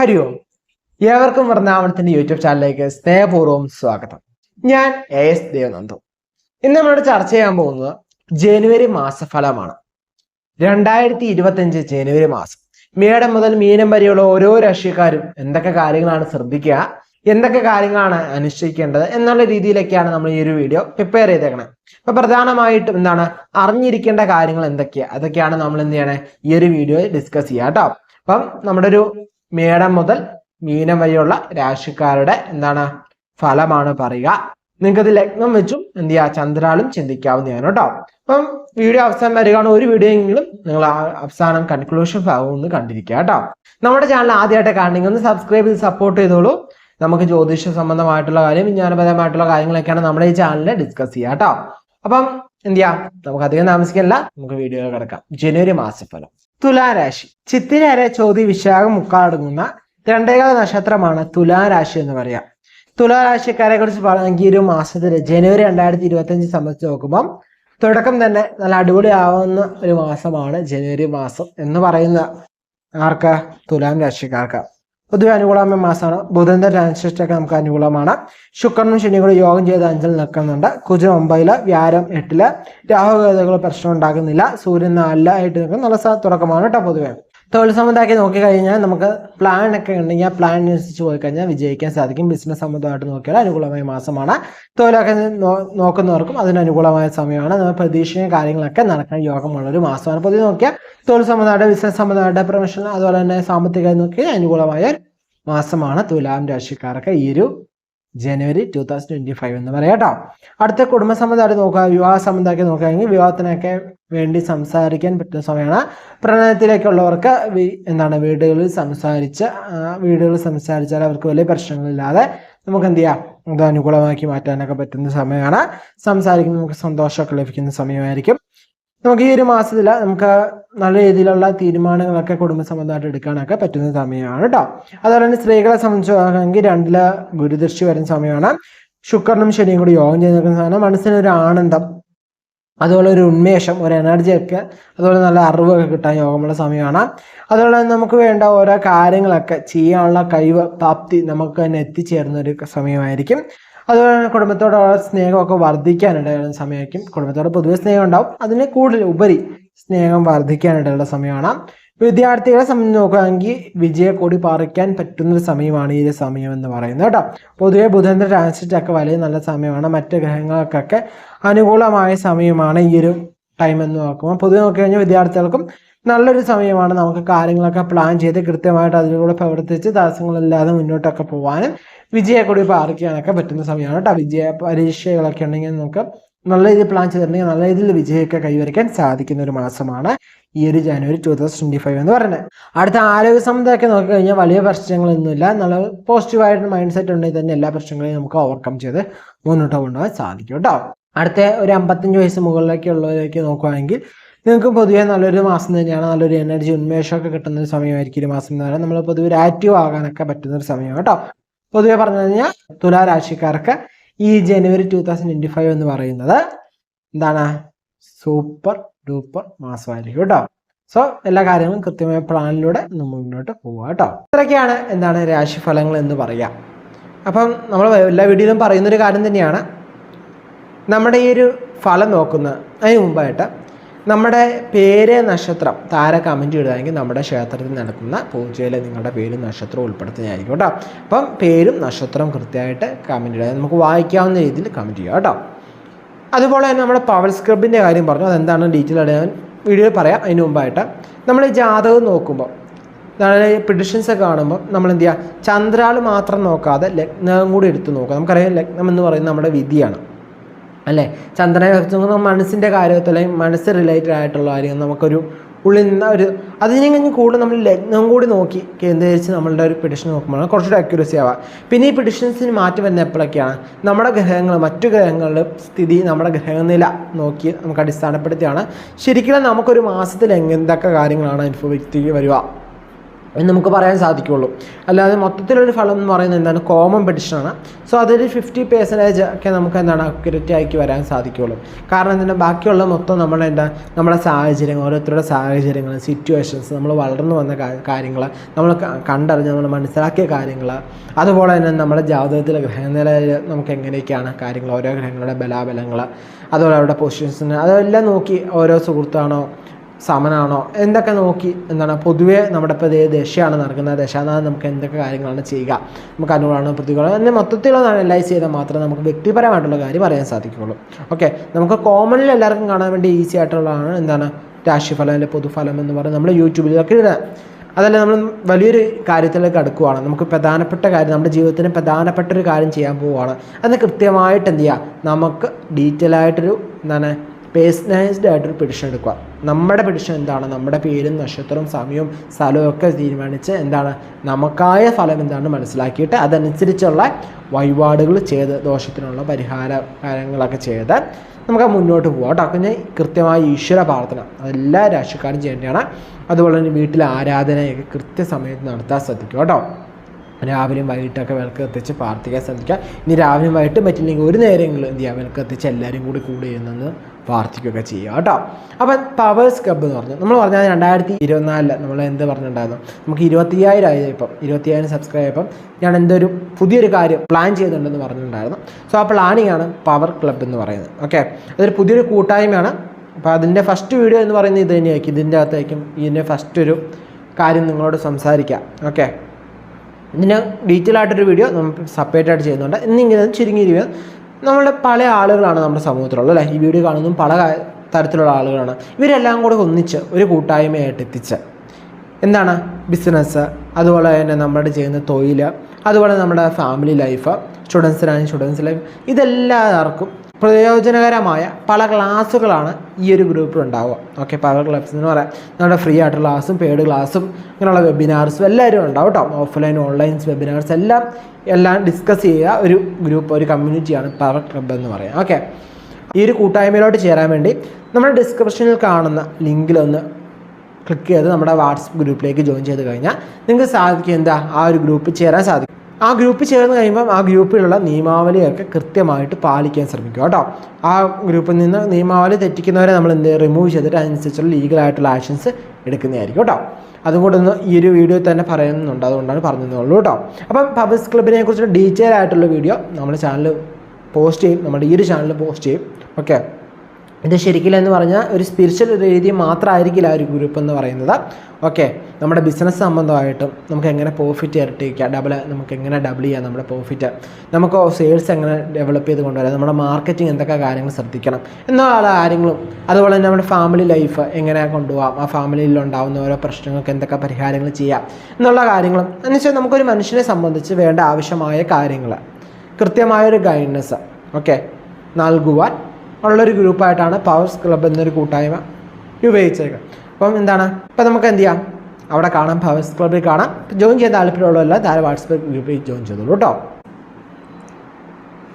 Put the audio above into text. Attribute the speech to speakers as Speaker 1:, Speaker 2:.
Speaker 1: ഹരി ഓം ഏവർക്കും വൃന്ദാവനത്തിന്റെ യൂട്യൂബ് ചാനലിലേക്ക് സ്നേഹപൂർവം സ്വാഗതം. ഞാൻ എ എസ് ദേവനന്ദു. ഇന്ന് നമ്മളോട് ചർച്ച ചെയ്യാൻ പോകുന്നത് ജനുവരി മാസഫലമാണ്. രണ്ടായിരത്തി ഇരുപത്തഞ്ച് ജനുവരി മാസം. മേടം മുതൽ മീനം വരെയുള്ള ഓരോ രാഷ്ട്രീയക്കാരും എന്തൊക്കെ കാര്യങ്ങളാണ് ശ്രദ്ധിക്കുക എന്തൊക്കെ കാര്യങ്ങളാണ് അനുഷ്ഠിക്കേണ്ടത് എന്നുള്ള രീതിയിലൊക്കെയാണ് നമ്മൾ ഈ ഒരു വീഡിയോ പ്രിപ്പയർ ചെയ്തേക്കണത് അപ്പൊ പ്രധാനമായിട്ടും എന്താണ് അറിഞ്ഞിരിക്കേണ്ട കാര്യങ്ങൾ എന്തൊക്കെയാണ് അതൊക്കെയാണ് നമ്മൾ എന്ത് ചെയ്യണേ? ഈ ഒരു വീഡിയോയിൽ ഡിസ്കസ് ചെയ്യുക കേട്ടോ അപ്പം നമ്മുടെ ഒരു മേടം മുതൽ മീനം വരെയുള്ള രാശിക്കാരുടെ എന്താണ് ഫലമാണ് പറയുക. നിങ്ങൾക്ക് ഇത് ലഗ്നം വെച്ചും എന്ത് ചെയ്യുക? ചന്ദ്രാളും ചിന്തിക്കാവുന്നതാണ് കേട്ടോ. അപ്പം വീഡിയോ അവസാനം വരികയാണ്. ഒരു വീഡിയോ എങ്കിലും നിങ്ങൾ അവസാനം കൺക്ലൂഷൻ ഭാഗം കണ്ടിരിക്കുക കേട്ടോ. നമ്മുടെ ചാനൽ ആദ്യമായിട്ട് കാണണമെങ്കിൽ ഒന്ന് സബ്സ്ക്രൈബ് ചെയ്ത് സപ്പോർട്ട് ചെയ്തോളൂ. നമുക്ക് ജ്യോതിഷ സംബന്ധമായിട്ടുള്ള കാര്യം വിജ്ഞാനപരമായിട്ടുള്ള കാര്യങ്ങളൊക്കെയാണ് നമ്മുടെ ഈ ചാനലിൽ ഡിസ്കസ് ചെയ്യുക കേട്ടോ. അപ്പം എന്ത് ചെയ്യാം നമുക്ക് അധികം താമസിക്കല്ല നമുക്ക് വീഡിയോ കിടക്കാം. ജനുവരി മാസഫലം തുലാരാശി. ചിത്തിരേരെ ചോതി വിശാഖം മുക്കാടങ്ങുന്ന രണ്ടേകാല നക്ഷത്രമാണ് തുലാരാശി എന്ന് പറയാം. തുലാരാശിക്കാരെ കുറിച്ച് പറയുകയാണെങ്കിൽ ഒരു മാസത്തിൽ ജനുവരി രണ്ടായിരത്തി ഇരുപത്തി അഞ്ച് സംബന്ധിച്ച് നോക്കുമ്പം തുടക്കം തന്നെ നല്ല അടിപൊളിയാവുന്ന ഒരു മാസമാണ് ജനുവരി മാസം എന്ന് പറയുന്ന ആർക്കാ? തുലാം രാശിക്കാർക്ക്. പൊതുവെ അനുകൂലമായ മാസമാണ്. ബുധന്റെ ട്രാൻസിസ്റ്റ് ഒക്കെ നമുക്ക് അനുകൂലമാണ്. ശുക്രനും ശനികളും യോഗം ചെയ്ത് അഞ്ചിൽ നിൽക്കുന്നുണ്ട്. കുജൻ ഒമ്പതിൽ വ്യാരം എട്ടിൽ രാഹുഗതകൾ പ്രശ്നം ഉണ്ടാക്കുന്നില്ല സൂര്യൻ നാലിലായിട്ട് നിൽക്കുന്ന. നല്ല തുടക്കമാണ് കേട്ടോ പൊതുവെ. തൊഴിൽ സംബന്ധമാക്കി നോക്കിക്കഴിഞ്ഞാൽ നമുക്ക് പ്ലാൻ ഒക്കെ ഉണ്ടെങ്കിൽ ആ പ്ലാൻ അനുസരിച്ച് പോയി കഴിഞ്ഞാൽ വിജയിക്കാൻ സാധിക്കും. ബിസിനസ് സംബന്ധമായിട്ട് നോക്കിയാൽ അനുകൂലമായ മാസമാണ്. തൊഴിലൊക്കെ നോക്കുന്നവർക്കും അതിന് അനുകൂലമായ സമയമാണ്. നമ്മൾ പ്രതീക്ഷിക്കുന്ന കാര്യങ്ങളൊക്കെ നടക്കാൻ യോഗമുള്ള ഒരു മാസമാണ്. പൊതുവെ നോക്കിയാൽ തൊഴിൽ സംബന്ധമായിട്ട് ബിസിനസ് സംബന്ധമായിട്ട് പ്രൊഫഷണൽ അതുപോലെ തന്നെ സാമ്പത്തികമായി നോക്കിയാൽ അനുകൂലമായ മാസമാണ്. തുലാം രാശിക്കാർക്ക് ഈ ഒരു January two thousand twenty five എന്ന് പറയാം കേട്ടോ. അടുത്ത കുടുംബ സംബന്ധമായിട്ട് നോക്കുക വിവാഹ സംബന്ധമാക്കി നോക്കുകയാണെങ്കിൽ വിവാഹത്തിനൊക്കെ വേണ്ടി സംസാരിക്കാൻ പറ്റുന്ന സമയമാണ്. പ്രണയത്തിലേക്കുള്ളവർക്ക് എന്താണ് വീടുകളിൽ സംസാരിച്ച് വീടുകളിൽ സംസാരിച്ചാൽ അവർക്ക് വലിയ പ്രശ്നങ്ങളില്ലാതെ നമുക്ക് എന്ത് ചെയ്യാം? അത് അനുകൂലമാക്കി മാറ്റാനൊക്കെ പറ്റുന്ന സമയമാണ്. സംസാരിക്കുന്ന നമുക്ക് സന്തോഷമൊക്കെ ലഭിക്കുന്ന സമയമായിരിക്കും. നമുക്ക് ഈ ഒരു മാസത്തിൽ നമുക്ക് നല്ല രീതിയിലുള്ള തീരുമാനങ്ങളൊക്കെ കുടുംബ സംബന്ധമായിട്ട് എടുക്കാനൊക്കെ പറ്റുന്ന സമയമാണ് കേട്ടോ അതുപോലെ തന്നെ സ്ത്രീകളെ സംബന്ധിച്ച് നോക്കുകയാണെങ്കിൽ രണ്ടിൽ ഗുരുദൃഷ്ടി വരുന്ന സമയമാണ്. ശുക്രനും ശനിയും കൂടി യോഗം ചെയ്ത് നിൽക്കുന്ന സമയമാണ്. മനസ്സിനൊരു ആനന്ദം അതുപോലെ ഒരു ഉന്മേഷം ഒരു എനർജി ഒക്കെ അതുപോലെ നല്ല അറിവൊക്കെ കിട്ടാൻ യോഗമുള്ള സമയമാണ്. അതുപോലെ തന്നെ നമുക്ക് വേണ്ട ഓരോ കാര്യങ്ങളൊക്കെ ചെയ്യാനുള്ള കഴിവ് പ്രാപ്തി നമുക്ക് തന്നെ എത്തിച്ചേരുന്ന ഒരു സമയമായിരിക്കും. അതുപോലെ തന്നെ കുടുംബത്തോടുള്ള സ്നേഹമൊക്കെ വർദ്ധിക്കാനിടയുള്ള സമയമായിരിക്കും. കുടുംബത്തോട് പൊതുവെ സ്നേഹം ഉണ്ടാവും അതിന് കൂടുതൽ ഉപരി സ്നേഹം വർദ്ധിക്കാനിടയുള്ള സമയമാണ്. വിദ്യാർത്ഥികളെ സംബന്ധിച്ച് നോക്കുകയാണെങ്കിൽ വിജയക്കൊടി പറിക്കാൻ പറ്റുന്ന സമയമാണ് ഈ സമയം എന്ന് പറയുന്നത് കേട്ടോ. പൊതുവെ ബുധന്റെ ട്രാൻസിറ്റ് ഒക്കെ വലിയ നല്ല സമയമാണ്. മറ്റ് ഗ്രഹങ്ങൾക്കൊക്കെ അനുകൂലമായ സമയമാണ് ഈ ഒരു ടൈം എന്ന് നോക്കുമ്പോൾ പൊതുവെ നോക്കി കഴിഞ്ഞാൽ വിദ്യാർത്ഥികൾക്കും നല്ലൊരു സമയമാണ് നമുക്ക് കാര്യങ്ങളൊക്കെ പ്ലാൻ ചെയ്ത് കൃത്യമായിട്ട് അതിലൂടെ പ്രവർത്തിച്ച് തടസ്സങ്ങളില്ലാതെ മുന്നോട്ടൊക്കെ പോകാനും വിജയക്കൊടി പാർക്കാനൊക്കെ പറ്റുന്ന സമയമാണ് കേട്ടോ. വിജയ പരീക്ഷകളൊക്കെ ഉണ്ടെങ്കിൽ നമുക്ക് നല്ല രീതിയിൽ പ്ലാൻ ചെയ്തിട്ടുണ്ടെങ്കിൽ നല്ല രീതിയിൽ വിജയമൊക്കെ കൈവരിക്കാൻ സാധിക്കുന്ന ഒരു മാസമാണ് ഈ ഒരു January two thousand twenty five എന്ന് പറയുന്നത്. അടുത്ത ആരോഗ്യ സംബന്ധമൊക്കെ നോക്കിക്കഴിഞ്ഞാൽ വലിയ പ്രശ്നങ്ങളൊന്നുമില്ല. നല്ല പോസിറ്റീവായിട്ട് മൈൻഡ് സെറ്റ് ഉണ്ടെങ്കിൽ തന്നെ എല്ലാ പ്രശ്നങ്ങളെയും നമുക്ക് ഓവർകം ചെയ്ത് മുന്നോട്ട് കൊണ്ടുപോകാൻ സാധിക്കും കേട്ടോ. അടുത്ത ഒരു അമ്പത്തഞ്ച് വയസ്സ് മുകളിലേക്ക് ഉള്ളവരേക്ക് നോക്കുകയാണെങ്കിൽ നിങ്ങൾക്ക് പൊതുവേ നല്ലൊരു മാസം തന്നെയാണ് നല്ലൊരു എനർജി ഉന്മേഷമൊക്കെ കിട്ടുന്ന ഒരു സമയമായിരിക്കും ഒരു മാസം എന്ന് പറയുന്നത് നമ്മൾ പൊതുവെ ഒരു ആക്റ്റീവ് ആകാനൊക്കെ പറ്റുന്ന ഒരു സമയം കേട്ടോ. പൊതുവെ പറഞ്ഞു കഴിഞ്ഞാൽ തുലാരാശിക്കാർക്ക് ഈ January two thousand twenty five എന്ന് പറയുന്നത് എന്താണ്? സൂപ്പർ ഡൂപ്പർ മാസമായിരിക്കും കേട്ടോ. സോ എല്ലാ കാര്യങ്ങളും കൃത്യമായ പ്ലാനിലൂടെ നമ്മൾ മുന്നോട്ട് പോവുക കേട്ടോ. ഇത്രയൊക്കെയാണ് എന്താണ് രാശിഫലങ്ങൾ എന്ന് പറയുക അപ്പം നമ്മൾ എല്ലാ വീഡിയോയിലും പറയുന്നൊരു കാര്യം തന്നെയാണ്. നമ്മുടെ ഈ ഒരു ഫലം നോക്കുന്ന അതിന് മുമ്പായിട്ട് നമ്മുടെ പേര് നക്ഷത്രം താര കമന്റ് ഇടുകയാണെങ്കിൽ നമ്മുടെ ക്ഷേത്രത്തിൽ നടക്കുന്ന പൂജയിലെ നിങ്ങളുടെ പേരും നക്ഷത്രവും ഉൾപ്പെടുത്തുന്നതായിരിക്കും കേട്ടോ. അപ്പം പേരും നക്ഷത്രവും കൃത്യമായിട്ട് കമന്റ് ഇടുക. നമുക്ക് വായിക്കാവുന്ന രീതിയിൽ കമന്റ് ചെയ്യുക കേട്ടോ. അതുപോലെ തന്നെ നമ്മുടെ പവർ സ്ക്രബിന്റെ കാര്യം പറഞ്ഞു. അതെന്താണ് ഡീറ്റെയിൽ ആയിട്ട് ഞാൻ വീഡിയോയിൽ പറയാം. അതിന് മുമ്പായിട്ട് നമ്മൾ ഈ ജാതകം നോക്കുമ്പോൾ പ്രിഡിഷൻസ് ഒക്കെ കാണുമ്പോൾ നമ്മൾ എന്ത് ചെയ്യുക? ചന്ദ്രാൾ മാത്രം നോക്കാതെ ലഗ്നം കൂടി എടുത്ത് നോക്കുക. നമുക്കറിയാം ലഗ്നം എന്ന് പറയുന്നത് നമ്മുടെ വിധിയാണ്. അല്ലേ? ചന്ദ്രനെ വെച്ച് മനസ്സിന്റെ കാര്യത്തിൽ അല്ലെങ്കിൽ മനസ്സ് റിലേറ്റഡ് ആയിട്ടുള്ള കാര്യം നമുക്കൊരു ഉള്ളിൽ നിന്ന് ഒരു അതിനെ കഴിഞ്ഞ് കൂടുതൽ നമ്മൾ ലഗ്നം കൂടി നോക്കി കേന്ദ്രീകരിച്ച് നമ്മളുടെ ഒരു പിഡിഷൻ നോക്കുമ്പോൾ കുറച്ചുകൂടി അക്യൂറസി ആവുക പിന്നെ ഈ പിഡിഷൻസിന് മാറ്റി വരുന്ന എപ്പോഴൊക്കെയാണ്? നമ്മുടെ ഗ്രഹങ്ങൾ മറ്റു ഗ്രഹങ്ങളുടെ സ്ഥിതി നമ്മുടെ ഗ്രഹനില നോക്കി നമുക്ക് അടിസ്ഥാനപ്പെടുത്തിയാണ്. ശരിക്കും നമുക്കൊരു മാസത്തിൽ എന്തൊക്കെ കാര്യങ്ങളാണ് അനുഭവിച്ച് വരിക? എന്ന് നമുക്ക് പറയാൻ സാധിക്കുള്ളൂ. അല്ലാതെ മൊത്തത്തിലൊരു ഫലം എന്ന് പറയുന്നത് എന്താണ്? കോമൺ പെഡിഷനാണ് സോ അതൊരു ഫിഫ്റ്റി പെർസെന്റേജ് ഒക്കെ നമുക്ക് എന്താണ്? അക്യുറേറ്റ് ആക്കി വരാൻ സാധിക്കുള്ളൂ. കാരണം എന്താണ്? ബാക്കിയുള്ള മൊത്തം നമ്മുടെ എന്താ? നമ്മുടെ സാഹചര്യങ്ങൾ ഓരോരുത്തരുടെ സാഹചര്യങ്ങൾ സിറ്റുവേഷൻസ് നമ്മൾ വളർന്നു വന്ന കാര്യങ്ങൾ നമ്മൾ കണ്ടറിഞ്ഞ് നമ്മൾ മനസ്സിലാക്കിയ കാര്യങ്ങൾ അതുപോലെ തന്നെ നമ്മുടെ ജാതകത്തിലെ ഗ്രഹനിലയിൽ നമുക്ക് എങ്ങനെയൊക്കെയാണ് കാര്യങ്ങൾ ഓരോ ഗ്രഹങ്ങളുടെ ബലാബലങ്ങൾ അതുപോലെ അവരുടെ പൊസിഷൻസിന് അതെല്ലാം നോക്കി ഓരോ സുഹൃത്താണോ സമനാണോ? എന്തൊക്കെ നോക്കി എന്താണ്? പൊതുവേ നമ്മുടെ ഇപ്പോൾ ഏത് ദശയാണ് നടക്കുന്നത്. ദശാനാഥം നമുക്ക് എന്തൊക്കെ കാര്യങ്ങളാണ് ചെയ്യുക? നമുക്ക് അനുകൂലമാണ് പ്രതികൂലം എന്നെ മൊത്തത്തിലുള്ള അനലൈസ് ചെയ്താൽ മാത്രമേ നമുക്ക് വ്യക്തിപരമായിട്ടുള്ള കാര്യം അറിയാൻ സാധിക്കുകയുള്ളൂ. ഓക്കെ നമുക്ക് കോമണിൽ എല്ലാവർക്കും കാണാൻ വേണ്ടി ഈസി ആയിട്ടുള്ളതാണ് എന്താണ്? രാശിഫലം അല്ലെങ്കിൽ പൊതുഫലം എന്ന് പറയുന്നത് നമ്മൾ യൂട്യൂബിലൊക്കെ ഇടുക. അതല്ല നമ്മൾ വലിയൊരു കാര്യത്തിലേക്ക് അടുക്കുവാണ്. നമുക്ക് പ്രധാനപ്പെട്ട കാര്യം നമ്മുടെ ജീവിതത്തിന് പ്രധാനപ്പെട്ട ഒരു കാര്യം ചെയ്യാൻ പോവുകയാണ്. അത് കൃത്യമായിട്ട് എന്ത് ചെയ്യുക? നമുക്ക് ഡീറ്റെയിൽ ആയിട്ടൊരു എന്താണ് പേഴ്സണലൈസ്ഡ് ആയിട്ടൊരു പെഡിഷൻ എടുക്കുക. നമ്മുടെ പെഡിഷൻ എന്താണ്? നമ്മുടെ പേരും നക്ഷത്രവും സമയവും സ്ഥലവും ഒക്കെ തീരുമാനിച്ച് എന്താണ്? നമുക്കായ ഫലം എന്താണ് മനസ്സിലാക്കിയിട്ട് അതനുസരിച്ചുള്ള വഴിപാടുകൾ ചെയ്ത് ദോഷത്തിനുള്ള പരിഹാര കാര്യങ്ങളൊക്കെ ചെയ്ത് നമുക്ക് മുന്നോട്ട് പോകാം കേട്ടോ. പിന്നെ കൃത്യമായ ഈശ്വര പ്രാർത്ഥന. അതെല്ലാ രാശിക്കാരും ചെയ്യേണ്ടതാണ്. അതുപോലെ തന്നെ വീട്ടിലെ ആരാധനയൊക്കെ കൃത്യസമയത്ത് നടത്താൻ ശ്രദ്ധിക്കുക കേട്ടോ. രാവിലെയും വൈകിട്ടൊക്കെ വിളക്ക് കത്തിച്ച് പ്രാർത്ഥിക്കാൻ ശ്രദ്ധിക്കുക ഇനി രാവിലെയും വൈകിട്ട് പറ്റില്ലെങ്കിൽ ഒരു നേരമെങ്കിലും എന്ത് ചെയ്യുക വിളക്ക് കത്തിച്ച് എല്ലാവരും കൂടി കൂടി ഇരുന്നെന്ന് പ്രാർത്ഥിക്കുകയൊക്കെ ചെയ്യുക കേട്ടോ. അപ്പം പവേഴ്സ് ക്ലബ്ബ് എന്ന് പറഞ്ഞു. നമ്മൾ പറഞ്ഞാൽ രണ്ടായിരത്തി ഇരുപത്തിനാലിൽ നമ്മൾ എന്ത് പറഞ്ഞിട്ടുണ്ടായിരുന്നു? നമുക്ക് ഇരുപത്തിയായിരം ആയി ഇപ്പം. ഇരുപത്തിയ്യായിരം സബ്സ്ക്രൈബ് ആയപ്പം ഞാൻ എന്തൊരു പുതിയൊരു കാര്യം പ്ലാൻ ചെയ്യുന്നുണ്ടെന്ന് പറഞ്ഞിട്ടുണ്ടായിരുന്നു. സോ ആ പ്ലാനിങ് ആണ് പവർ ക്ലബ്ബ് എന്ന് പറയുന്നത്. ഓക്കെ അതൊരു പുതിയൊരു കൂട്ടായ്മയാണ്. അപ്പോൾ അതിന്റെ ഫസ്റ്റ് വീഡിയോ എന്ന് പറയുന്നത് ഇത് തന്നെയായിരിക്കും. ഇതിന്റെ അകത്തായിരിക്കും ഇതിന്റെ ഫസ്റ്റ് ഒരു കാര്യം നിങ്ങളോട് സംസാരിക്കാം ഓക്കെ ഇതിന് ഡീറ്റെയിൽ ആയിട്ടൊരു വീഡിയോ നമ്മൾ സെപ്പറേറ്റ് ആയിട്ട് ചെയ്യുന്നുണ്ട്. എന്നിങ്ങനെ ചുരുങ്ങിയിരിക്കുക നമ്മുടെ പല ആളുകളാണ് നമ്മുടെ സമൂഹത്തിലുള്ളത് അല്ലേ? ഈ വീഡിയോ കാണുന്നതും പല തരത്തിലുള്ള ആളുകളാണ്. ഇവരെല്ലാം കൂടെ ഒന്നിച്ച് ഒരു കൂട്ടായ്മയായിട്ട് എത്തിച്ച് എന്താണ്? ബിസിനസ് അതുപോലെ തന്നെ നമ്മുടെ ചെയ്യുന്ന തൊഴിൽ അതുപോലെ നമ്മുടെ ഫാമിലി ലൈഫ് സ്റ്റുഡൻസിനാണെങ്കിൽ സ്റ്റുഡൻസ് ലൈഫ് ഇതെല്ലാവർക്കും പ്രയോജനകരമായ പല ക്ലാസ്സുകളാണ് ഈ ഒരു ഗ്രൂപ്പിൽ ഉണ്ടാവുക. ഓക്കെ പല ക്ലാസ് എന്ന് പറയാം. നമ്മുടെ ഫ്രീ ആയിട്ടുള്ള ക്ലാസ്സും പെയ്ഡ് ക്ലാസ്സും ഇങ്ങനെയുള്ള വെബിനാർസും എല്ലാവരും ഉണ്ടാവും കേട്ടോ. ഓഫ്ലൈൻ ഓൺലൈൻ വെബിനാർസ് എല്ലാം എല്ലാം ഡിസ്കസ് ചെയ്യുക. ഒരു ഗ്രൂപ്പ് ഒരു കമ്മ്യൂണിറ്റിയാണ് പവർ ക്ലബ് എന്ന് പറയാം. ഓക്കെ ഈ ഒരു കൂട്ടായ്മയിലോട്ട് ചേരാൻ വേണ്ടി നമ്മുടെ ഡിസ്ക്രിപ്ഷനിൽ കാണുന്ന ലിങ്കിലൊന്ന് ക്ലിക്ക് ചെയ്ത് നമ്മുടെ വാട്സപ്പ് ഗ്രൂപ്പിലേക്ക് ജോയിൻ ചെയ്ത് കഴിഞ്ഞാൽ നിങ്ങൾക്ക് സാധിക്കും എന്താ? ആ ഒരു ഗ്രൂപ്പിൽ ചേരാൻ സാധിക്കും. ആ ഗ്രൂപ്പ് ചേർന്ന് കഴിയുമ്പം ആ ഗ്രൂപ്പിലുള്ള നിയമാവലിയൊക്കെ കൃത്യമായിട്ട് പാലിക്കാൻ ശ്രമിക്കുക കേട്ടോ. ആ ഗ്രൂപ്പിൽ നിന്ന് നിയമാവലി തെറ്റിക്കുന്നവരെ നമ്മൾ എന്ത് റിമൂവ് ചെയ്തിട്ട് അതിനനുസരിച്ചുള്ള ലീഗലായിട്ടുള്ള ആക്ഷൻസ് എടുക്കുന്നതായിരിക്കും കേട്ടോ. അതുകൊണ്ടൊന്ന് ഈ ഒരു വീഡിയോ തന്നെ പറയുന്നുണ്ട്. അതുകൊണ്ടാണ് പറഞ്ഞതെന്നുള്ളൂ കേട്ടോ. അപ്പം പബ്ലിക് ക്ലബിനെ കുറിച്ചുള്ള ഡീറ്റെയിൽ ആയിട്ടുള്ള വീഡിയോ നമ്മുടെ ചാനൽ പോസ്റ്റ് ചെയ്യും. നമ്മുടെ ഈ ഒരു ചാനൽ പോസ്റ്റ് ചെയ്യും. ഓക്കെ ഇത് ശരിക്കില്ല എന്ന് പറഞ്ഞാൽ ഒരു സ്പിരിച്വൽ രീതി മാത്രമായിരിക്കില്ല ആ ഒരു ഗ്രൂപ്പ് എന്ന് പറയുന്നത്. ഓക്കെ നമ്മുടെ ബിസിനസ് സംബന്ധമായിട്ടും നമുക്ക് എങ്ങനെ പ്രോഫിറ്റ് ഇരട്ടിക്കുക ഡബിൾ നമുക്ക് എങ്ങനെ ഡബിൾ ചെയ്യാം നമ്മുടെ പ്രോഫിറ്റ് നമുക്ക് സെയിൽസ് എങ്ങനെ ഡെവലപ്പ് ചെയ്ത് കൊണ്ടുവരാം? നമ്മുടെ മാർക്കറ്റിംഗ് എന്തൊക്കെ കാര്യങ്ങൾ ശ്രദ്ധിക്കണം? എന്നുള്ള കാര്യങ്ങളും അതുപോലെ തന്നെ നമ്മുടെ ഫാമിലി ലൈഫ് എങ്ങനെ കൊണ്ടുപോകാം ആ ഫാമിലിയിൽ ഉണ്ടാകുന്ന ഓരോ പ്രശ്നങ്ങൾക്ക് എന്തൊക്കെ പരിഹാരങ്ങൾ ചെയ്യാം? എന്നുള്ള കാര്യങ്ങളും. എന്ന് വെച്ചാൽ നമുക്കൊരു മനുഷ്യനെ സംബന്ധിച്ച് വേണ്ട ആവശ്യമായ കാര്യങ്ങൾ കൃത്യമായൊരു ഗൈഡ്നസ് ഓക്കെ നൽകുവാൻ ഉള്ളൊരു ഗ്രൂപ്പായിട്ടാണ് പവേഴ്സ് ക്ലബ്ബ് എന്നൊരു കൂട്ടായ്മ രൂപീകരിച്ചേക്കാം അപ്പം എന്താണ്? ഇപ്പം നമുക്ക് എന്ത് ചെയ്യാം? അവിടെ കാണാം പവേഴ്സ് ക്ലബ്ബിൽ കാണാം. ജോയിൻ ചെയ്യാൻ താല്പര്യമുള്ളവല്ല താരം വാട്സപ്പ് ഗ്രൂപ്പിൽ ജോയിൻ ചെയ്തോളൂ കേട്ടോ